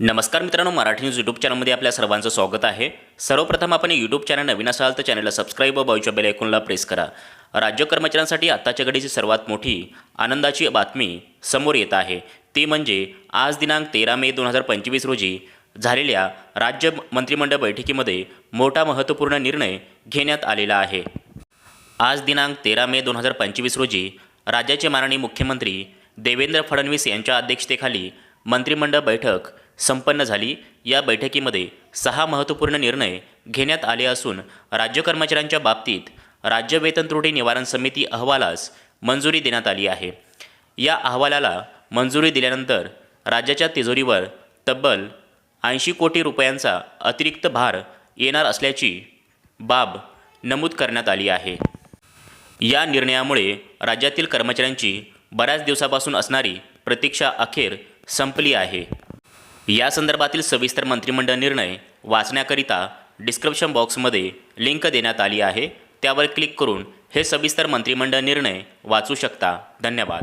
नमस्कार मित्रांनो Marathi news YouTube चॅनलमध्ये आपल्या सर्वांचं स्वागत आहे. सर्वप्रथम आपण यूट्यूब चॅनल नवीन असाल तर चॅनलला सबस्क्राईब व बाजूच्या बेल आयकॉनला प्रेस करा. राज्य कर्मचाऱ्यांसाठी आत्ताच्या घडीची सर्वात मोठी आनंदाची बातमी समोर येत आहे. ती म्हणजे आज दिनांक तेरा मे दोन हजार पंचवीस रोजी झालेल्या राज्य मंत्रिमंडळ बैठकीमध्ये मोठा महत्त्वपूर्ण निर्णय घेण्यात आलेला आहे. आज दिनांक तेरा मे दोन हजार पंचवीस रोजी राज्याचे माननीय मुख्यमंत्री देवेंद्र फडणवीस यांच्या अध्यक्षतेखाली मंत्रिमंडळ बैठक संपन्न झाली. या बैठकीमध्ये सहा महत्त्वपूर्ण निर्णय घेण्यात आले असून राज्य कर्मचाऱ्यांच्या बाबतीत राज्य वेतन त्रुटी निवारण समिती अहवालास मंजुरी देण्यात आली आहे. या अहवालाला मंजुरी दिल्यानंतर राज्याच्या तिजोरीवर तब्बल ऐंशी कोटी रुपयांचा अतिरिक्त भार येणार असल्याची बाब नमूद करण्यात आली आहे. या निर्णयामुळे राज्यातील कर्मचाऱ्यांची बऱ्याच दिवसापासून असणारी प्रतीक्षा अखेर संपली आहे. या संदर्भातील सविस्तर मंत्रिमंडळ निर्णय वाचण्याकरिता डिस्क्रिप्शन बॉक्समध्ये लिंक देण्यात आली आहे. त्यावर क्लिक करून हे सविस्तर मंत्रिमंडळ निर्णय वाचू शकता. धन्यवाद.